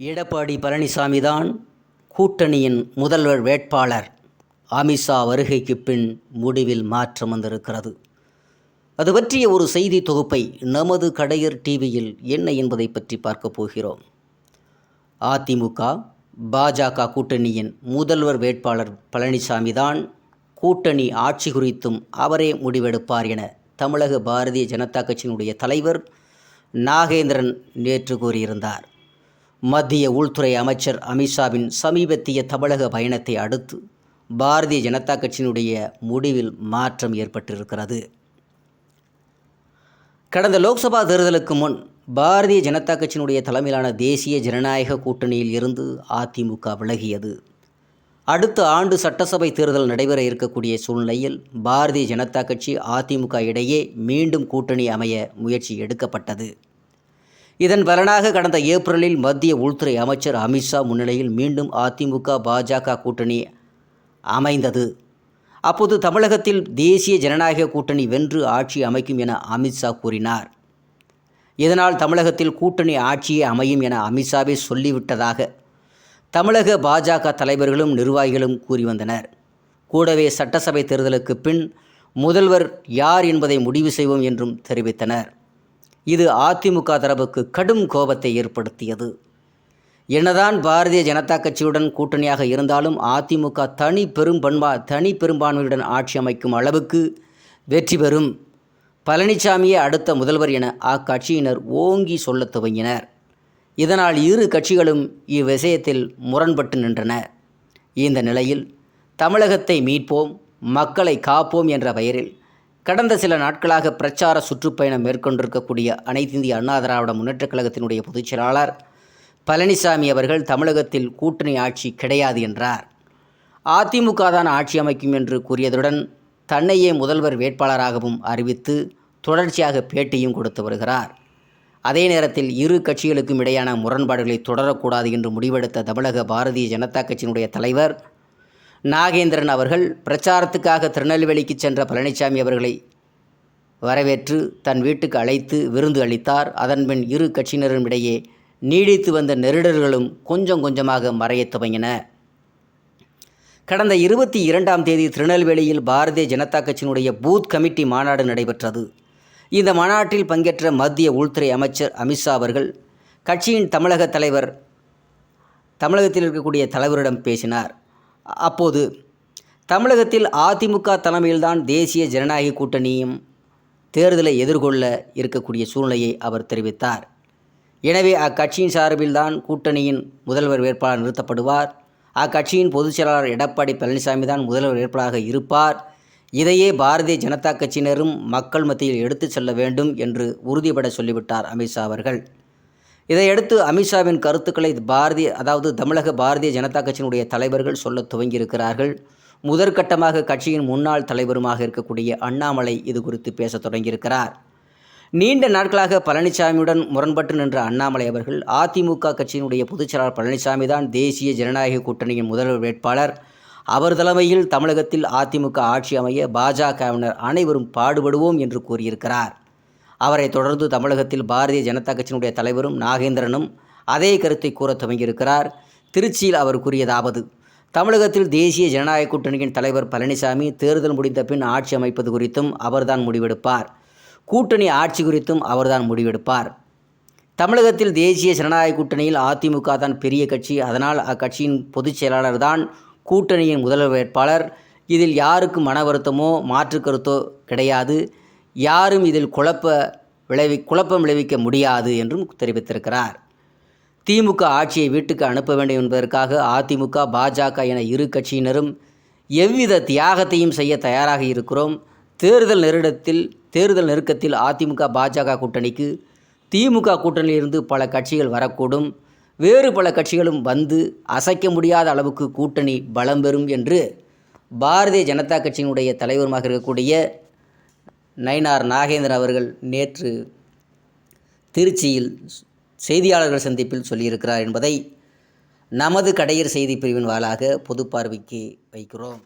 எடப்பாடி பழனிசாமி தான் கூட்டணியின் முதல்வர் வேட்பாளர். அமித்ஷா வருகைக்கு பின் முடிவில் மாற்றம் வந்திருக்கிறது. அது பற்றிய ஒரு செய்தி தொகுப்பை நமது கடையர் டிவியில் என்ன என்பதை பற்றி பார்க்க போகிறோம். அதிமுக பாஜக கூட்டணியின் முதல்வர் வேட்பாளர் பழனிசாமி தான் கூட்டணி ஆட்சி குறித்தும் அவரே முடிவெடுப்பார் என தமிழக பாரதிய ஜனதா கட்சியினுடைய தலைவர் நாகேந்திரன் நேற்று கூறியிருந்தார். மத்திய உள்துறை அமைச்சர் அமித்ஷாவின் சமீபத்திய தமிழக பயணத்தை அடுத்து பாரதிய ஜனதா கட்சியினுடைய முடிவில் மாற்றம் ஏற்பட்டிருக்கிறது. கடந்த லோக்சபா தேர்தலுக்கு முன் பாரதிய ஜனதா கட்சியினுடைய தலைமையிலான தேசிய ஜனநாயக கூட்டணியில் இருந்து அதிமுக விலகியது. அடுத்த ஆண்டு சட்டசபை தேர்தல் நடைபெற இருக்கக்கூடிய சூழ்நிலையில் பாரதிய ஜனதா கட்சி அதிமுக இடையே மீண்டும் கூட்டணி அமைய முயற்சி எடுக்கப்பட்டது. இதன் பலனாக கடந்த ஏப்ரலில் மத்திய உள்துறை அமைச்சர் அமித்ஷா முன்னிலையில் மீண்டும் அதிமுக பாஜக கூட்டணி அமைந்தது. அப்போது தமிழகத்தில் தேசிய ஜனநாயக கூட்டணி வென்று ஆட்சி அமைக்கும் என அமித்ஷா கூறினார். இதனால் தமிழகத்தில் கூட்டணி ஆட்சியே அமையும் என அமித்ஷாவே சொல்லிவிட்டதாக தமிழக பாஜக தலைவர்களும் நிர்வாகிகளும் கூறி வந்தனர். கூடவே சட்டசபை தேர்தலுக்கு பின் முதல்வர் யார் என்பதை முடிவு செய்வோம் என்றும் தெரிவித்தனர். இது அதிமுக தரப்புக்கு கடும் கோபத்தை ஏற்படுத்தியது. என்னதான் பாரதிய ஜனதா கட்சியுடன் கூட்டணியாக இருந்தாலும் அதிமுக தனி பெரும்பண்பா தனி பெரும்பான்மையுடன் ஆட்சி அமைக்கும் அளவுக்கு வெற்றி பெறும். பழனிசாமியே அடுத்த முதல்வர் என அக்கட்சியினர் ஓங்கி சொல்லத் துவங்கினர். இதனால் இரு கட்சிகளும் இவ்விஷயத்தில் முரண்பட்டு நின்றன. இந்த நிலையில் தமிழகத்தை மீட்போம் மக்களை காப்போம் என்ற பெயரில் கடந்த சில நாட்களாக பிரச்சார சுற்றுப்பயணம் மேற்கொண்டிருக்கக்கூடிய அனைத்திந்திய அண்ணா திராவிட முன்னேற்றக் கழகத்தினுடைய பொதுச் செயலாளர் பழனிசாமி அவர்கள் தமிழகத்தில் கூட்டணி ஆட்சி கிடையாது என்றார். அதிமுக தான் ஆட்சி அமைக்கும் என்று கூறியதுடன் தன்னையே முதல்வர் வேட்பாளராகவும் அறிவித்து தொடர்ச்சியாக பேட்டியும் கொடுத்து வருகிறார். அதே நேரத்தில் இரு கட்சிகளுக்கும் இடையான முரண்பாடுகளை தொடரக்கூடாது என்று முடிவெடுத்த தமிழக பாரதிய ஜனதா கட்சியினுடைய தலைவர் நாகேந்திரன் அவர்கள் பிரச்சாரத்துக்காக திருநெல்வேலிக்கு சென்ற பழனிசாமி அவர்களை வரவேற்று தன் வீட்டுக்கு அழைத்து விருந்து அளித்தார். அதன்பின் இரு கட்சியினரிடையே நீடித்து வந்த நெருடர்களும் கொஞ்சம் கொஞ்சமாக மறையத் துவங்கின. கடந்த இருபத்தி இரண்டாம் தேதி திருநெல்வேலியில் பாரதிய ஜனதா கட்சியினுடைய பூத் கமிட்டி மாநாடு நடைபெற்றது. இந்த மாநாட்டில் பங்கேற்ற மத்திய உள்துறை அமைச்சர் அமித்ஷா அவர்கள் கட்சியின் தமிழக தலைவர் தமிழகத்தில் இருக்கக்கூடிய தலைவரிடம் பேசினார். அப்போது தமிழகத்தில் அதிமுக தலைமையில்தான் தேசிய ஜனநாயக கூட்டணியும் தேர்தலை எதிர்கொள்ள இருக்கக்கூடிய சூழ்நிலையை அவர் தெரிவித்தார். எனவே அக்கட்சியின் சார்பில்தான் கூட்டணியின் முதல்வர் வேட்பாளர் நிறுத்தப்படுவார். அக்கட்சியின் பொதுச் செயலாளர் எடப்பாடி பழனிசாமி தான் முதல்வர் வேட்பாளராக இருப்பார். இதையே பாரதிய ஜனதா கட்சியினரும் மக்கள் மத்தியில் எடுத்து செல்ல வேண்டும் என்று உறுதிபட சொல்லிவிட்டார் அமித்ஷா அவர்கள். இதையடுத்து அமித்ஷாவின் கருத்துக்களை பாரதிய அதாவது தமிழக பாரதிய ஜனதா கட்சியினுடைய தலைவர்கள் சொல்ல துவங்கியிருக்கிறார்கள். முதற்கட்டமாக கட்சியின் முன்னாள் தலைவருமாக இருக்கக்கூடிய அண்ணாமலை இது குறித்து பேசத் தொடங்கியிருக்கிறார். நீண்ட நாட்களாக பழனிசாமியுடன் முரண்பட்டு நின்ற அண்ணாமலை அவர்கள் அதிமுக கட்சியினுடைய பொதுச்செயலாளர் பழனிசாமி தான் தேசிய ஜனநாயக கூட்டணியின் முதல்வர் வேட்பாளர். அவர் தலைமையில் தமிழகத்தில் அதிமுக ஆட்சி அமைய பாஜகவினர் அனைவரும் பாடுபடுவோம் என்று கூறியிருக்கிறார். அவரை தொடர்ந்து தமிழகத்தில் பாரதிய ஜனதா கட்சியினுடைய தலைவரும் நாகேந்திரனும் அதே கருத்தை கூற துவங்கியிருக்கிறார். திருச்சியில் அவர் கூறியதாவது தமிழகத்தில் தேசிய ஜனநாயக கூட்டணியின் தலைவர் பழனிசாமி தேர்தல் முடிந்த பின் ஆட்சி அமைப்பது குறித்தும் அவர்தான் முடிவெடுப்பார். கூட்டணி ஆட்சி குறித்தும் அவர்தான் முடிவெடுப்பார். தமிழகத்தில் தேசிய ஜனநாயக கூட்டணியில் அதிமுக தான் பெரிய கட்சி. அதனால் அக்கட்சியின் பொதுச் செயலாளர் தான் கூட்டணியின் முதல்வர் வேட்பாளர். இதில் யாருக்கும் மன வருத்தமோ மாற்று கருத்தோ கிடையாது. யாரும் இதில் குழப்ப விளைவி குழப்பம் விளைவிக்க முடியாது என்றும் தெரிவித்திருக்கிறார். திமுக ஆட்சியை வீட்டுக்கு அனுப்ப வேண்டும் என்பதற்காக அதிமுக பாஜக என இரு கட்சியினரும் எவ்வித தியாகத்தையும் செய்ய தயாராக இருக்கிறோம். தேர்தல் நெருடத்தில் தேர்தல் நெருக்கத்தில் அதிமுக பாஜக கூட்டணிக்கு திமுக கூட்டணியிலிருந்து பல கட்சிகள் வரக்கூடும். வேறு பல கட்சிகளும் வந்து அசைக்க முடியாத அளவுக்கு கூட்டணி பலம் பெறும் என்று பாரதிய ஜனதா கட்சியினுடைய தலைவருமாக இருக்கக்கூடிய நயினார் நாகேந்திரன் அவர்கள் நேற்று திருச்சியில் செய்தியாளர்கள் சந்திப்பில் சொல்லியிருக்கிறார் என்பதை நமது கடையர் செய்தி பிரிவின் வாயிலாக பொது பார்வைக்கு வைக்கிறோம்.